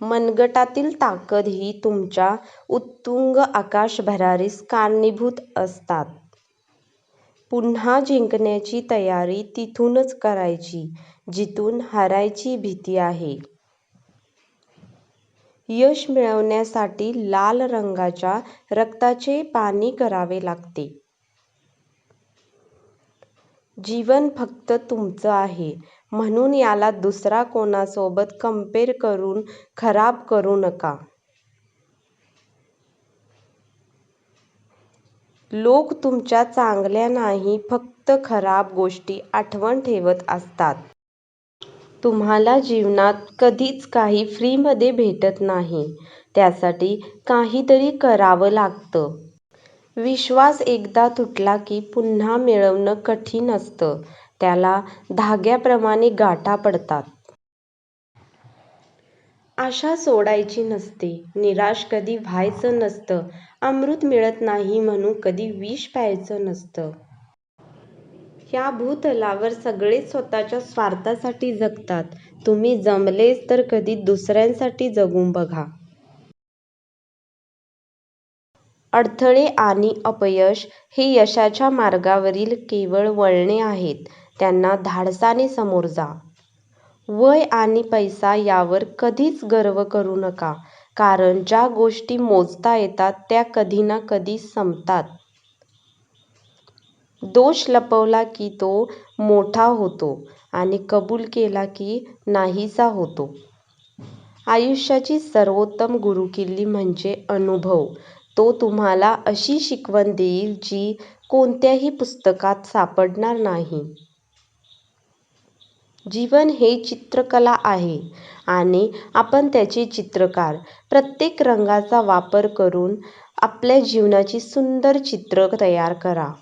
मनगटातील ताकद ही तुमच्या उत्तुंग आकाशभरारीस कारणीभूत असतात. पुन्हा जिंकण्याची तयारी तिथूनच करायची जिथून हारायची भीती आहे. यश मिळवण्यासाठी लाल रंगाच्या रक्ताचे पाणी करावे लागते. जीवन फक्त तुमचं आहे म्हणून याला दुसरा कोणासोबत कंपेर करून खराब करू नका. लोक तुमच्या चांगल्या नाही फक्त खराब गोष्टी आठवण ठेवत असतात. तुम्हाला जीवनात कधीच काही फ्रीमध्ये भेटत नाही. त्यासाठी काहीतरी करावं लागतं. विश्वास एकदा तुटला की पुन्हा मिळवणं कठीण असतं. त्याला धाग्याप्रमाणे गाठी पडतात. आशा सोडायची नसते. निराश कधी व्हायचं नसतं. अमृत मिळत नाही म्हणून कधी विष प्यायचं नसतं. ह्या भूतलावर सगळेच स्वतःच्या स्वार्थासाठी जगतात. तुम्ही जमलेच तर कधी दुसऱ्यांसाठी जगून बघा. अडथळे आणि अपयश हे यशाच्या मार्गावरील केवळ वळणे आहेत. त्यांना धाडसाने समोर जा. वय आणि पैसा यावर कधीच गर्व करू नका. कारण ज्या गोष्टी मोजता येतात त्या कधी ना कधी संपतात. दोष लपवला की तो मोठा होतो आणि कबूल केला की नाहीसा होतो. आयुष्याची सर्वोत्तम गुरुकिल्ली म्हणजे अनुभव. तो तुम्हाला अशी शिकवण देईल जी कोणत्याही पुस्तकात सापडणार नाही. जीवन हे चित्रकला आहे आणि आपण त्याचे चित्रकार. प्रत्येक रंगाचा वापर करून आपल्या जीवनाची सुंदर चित्र तयार करा.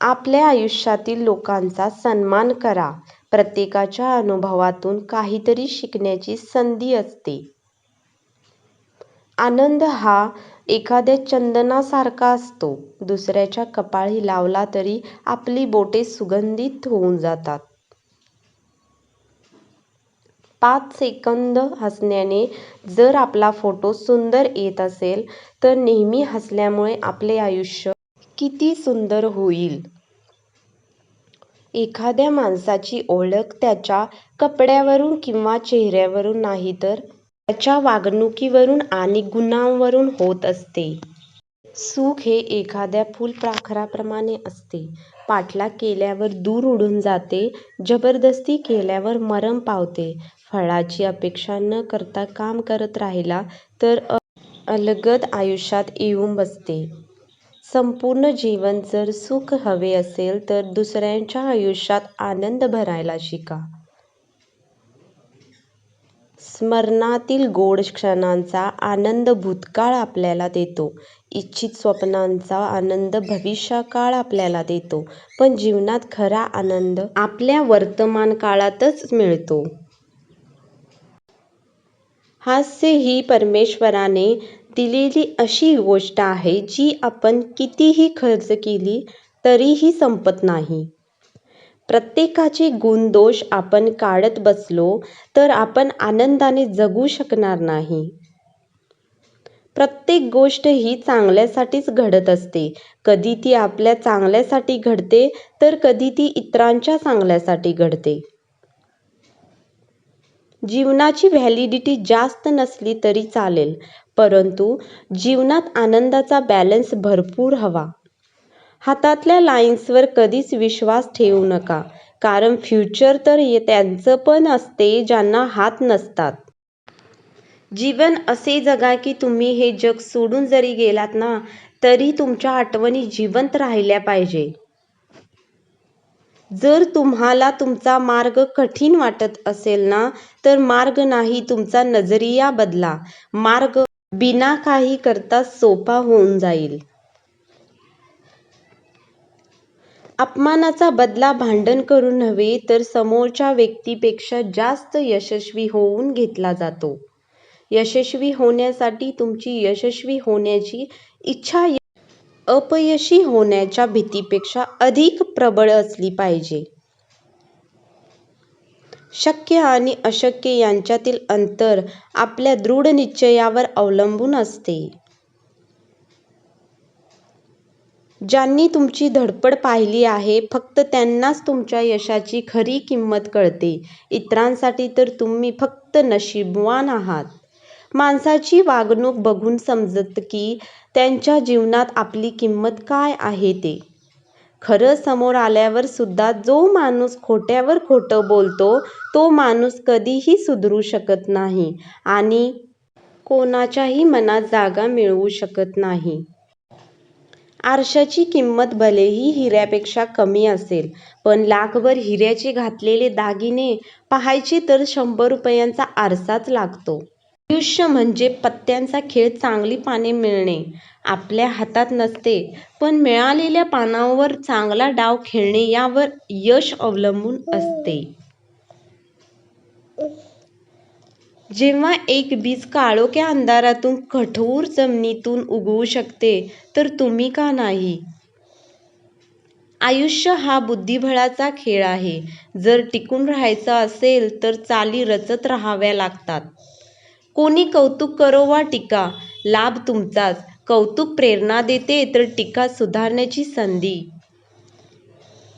आपल्या आयुष्यातील लोकांचा सन्मान करा. प्रत्येकाच्या अनुभवातून काहीतरी शिकण्याची संधी असते. आनंद हा एखाद्या चंदनासारखा असतो. दुसऱ्याच्या कपाळी लावला तरी आपली बोटे सुगंधित होऊन जातात. पाच सेकंद हसण्याने जर आपला फोटो सुंदर येत असेल तर नेहमी हसल्यामुळे आपले आयुष्य किती सुंदर होईल. एखाद्या माणसाची ओळख त्याच्या कपड्यावरून किंवा चेहऱ्यावरून नाही तर त्याच्या वागणुकीवरून आणि गुणांवरून होत असते. सुख हे एखाद्या फुलपाखराप्रमाणे असते. पाठलाग केल्यावर दूर उडून जाते. जबरदस्ती केल्यावर मरण पावते. फळाची अपेक्षा न करता काम करत राहिला तर अलगद आयुष्यात येऊन बसते. संपूर्ण जीवन जर सुख हवे असेल तर दुसऱ्यांच्या आयुष्यात आनंद भरायला शिका. स्मरणातील गोड क्षणांचा आनंद भूतकाळ आपल्याला देतो. इच्छित स्वप्नांचा आनंद भविष्यकाळ आपल्याला देतो. पण जीवनात खरा आनंद आपल्या वर्तमान काळातच मिळतो. हास्य ही परमेश्वराने दिलेली अशी गोष्ट आहे जी आपण कितीही खर्च केली तरीही संपत नाही. प्रत्येकाचे गुण-दोष आपण काढत बसलो तर आपण आनंदाने जगू शकणार नाही. प्रत्येक गोष्ट ही चांगल्यासाठीच घडत असते. कधी ती आपल्या चांगल्यासाठी घडते तर कधी ती इतरांच्या चांगल्यासाठी घडते. जीवनाची व्हॅलिडिटी जास्त नसली तरी चालेल परंतु जीवनात आनंदाचा बॅलन्स भरपूर हवा. हातातल्या लाईन्सवर कधीच विश्वास ठेवू नका. कारण फ्युचर तर त्यांचं पण असते ज्यांना हात नसतात. जीवन असे जगा की तुम्ही हे जग सोडून जरी गेलात ना तरी तुमच्या आठवणी जिवंत राहिल्या पाहिजे. जर तुम्हाला तुमचा मार्ग कठीण वाटत असेल ना तर मार्ग नाही तुमचा नजरिया बदला. मार्ग बिना काही करता सोपा होऊन जाईल. अपमानाचा बदला भांडण करून नव्हे तर समोरच्या व्यक्तीपेक्षा जास्त यशस्वी होऊन घेतला जातो. यशस्वी होण्यासाठी तुमची यशस्वी होण्याची इच्छा अपयशी होण्याच्या भीतीपेक्षा अधिक प्रबळ असली पाहिजे. शक्य आणि अशक्य यांच्यातील अंतर आपल्या दृढ निश्चयावर अवलंबून असते. ज्यांनी तुमची धडपड पाहिली आहे फक्त त्यांनाच तुमच्या यशाची खरी किंमत कळते. इतरांसाठी तर तुम्ही फक्त नशीबवान आहात. माणसाची वागणूक बघून समजतं की त्यांच्या जीवनात आपली किंमत काय आहे ते. खरं समोर आल्यावर सुद्धा जो माणूस खोट्यावर खोटं बोलतो तो माणूस कधीही सुधरू शकत नाही आणि कोणाच्याही मनात जागा मिळवू शकत नाही. आरशाची किंमत भलेही हिऱ्यापेक्षा कमी असेल पण लाखभर हिऱ्याचे घातलेले दागिने पाहायचे तर शंभर रुपयांचा आरसाच लागतो. आयुष्य म्हणजे पत्त्यांचा खेळ चांगली पाने मिळणे आपल्या हातात नसते पण मिळालेल्या पानांवर चांगला डाव खेळणे यावर यश अवलंबून असते. जेव्हा एक बीज काळोख्या अंधारातून कठोर जमिनीतून उगवू शकते तर तुम्ही का नाही? आयुष्य हा बुद्धिबळाचा खेळ आहे. जर टिकून राहायचं असेल तर चाली रचत राहाव्या लागतात. कोणी कौतुक करो वा टीका लाभ तुमचाच. कौतुक प्रेरणा देते तर टीका सुधारण्याची संधी.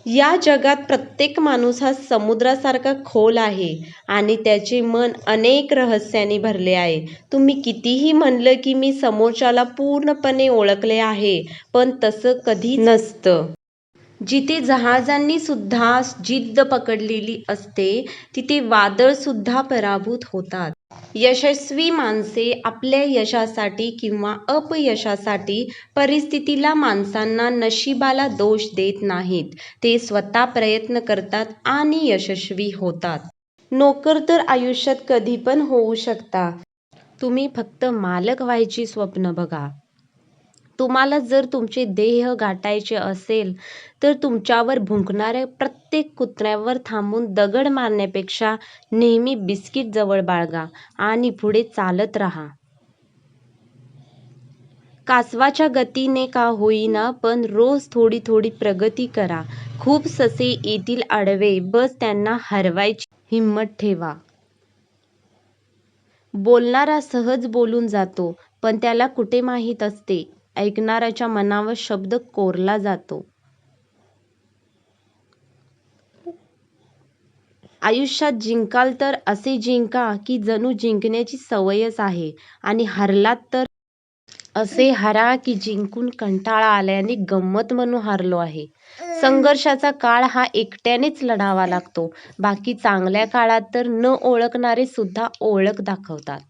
या जगात प्रत्येक माणूस हा समुद्रासारखा खोल आहे आणि त्याचे मन अनेक रहस्यांनी भरले आहे. तुम्ही कितीही म्हणलं की मी समोरच्याला पूर्णपणे ओळखले आहे पण तसं कधी नसतं. जिथे जहाजांनी सुद्धा जिद्द पकडलेली असते तिथे वादळसुद्धा पराभूत होतात. यशस्वी माणसे आपल्या यशासाठी किंवा अपयशासाठी परिस्थितीला, माणसांना, नशिबाला दोष देत नाहीत. ते स्वतः प्रयत्न करतात आणि यशस्वी होतात. नोकर तर आयुष्यात कधीपण होऊ शकता. तुम्ही फक्त मालक व्हायची स्वप्न बघा. तुम्हाला जर तुमचे देह गाठायचे असेल तर तुमच्यावर भुंकणाऱ्या प्रत्येक कुत्र्यावर थांबून दगड मारण्यापेक्षा नेहमी बिस्किट जवळ बाळगा आणि पुढे चालत राहा. कासवाच्या गतीने का होईना पण रोज थोडी थोडी प्रगती करा. खूप ससे येतील आडवे बस त्यांना हरवायची हिंमत ठेवा. बोलणारा सहज बोलून जातो पण त्याला कुठे माहीत असते ऐकणाऱ्याच्या मनावर शब्द कोरला जातो. आयुष्यात जिंकाल तर असे जिंका की जणू जिंकण्याची सवयच आहे आणि हारलात तर असे हारा की जिंकून कंटाळा आल्याने गंमत म्हणून हारलो आहे. संघर्षाचा काळ हा एकट्यानेच लढावा लागतो. बाकी चांगल्या काळात तर न ओळखणारे सुद्धा ओळख दाखवतात.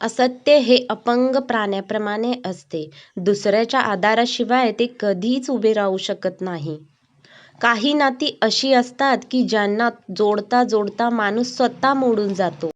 असत्य हे अपंग प्राण्याप्रमाणे असते. दुसऱ्याच्या आधाराशिवाय ते कधीच उभे राहू शकत नाही. काही नाती अशी असतात की ज्यांना जोडता जोडता माणूस स्वतः मोडून जातो.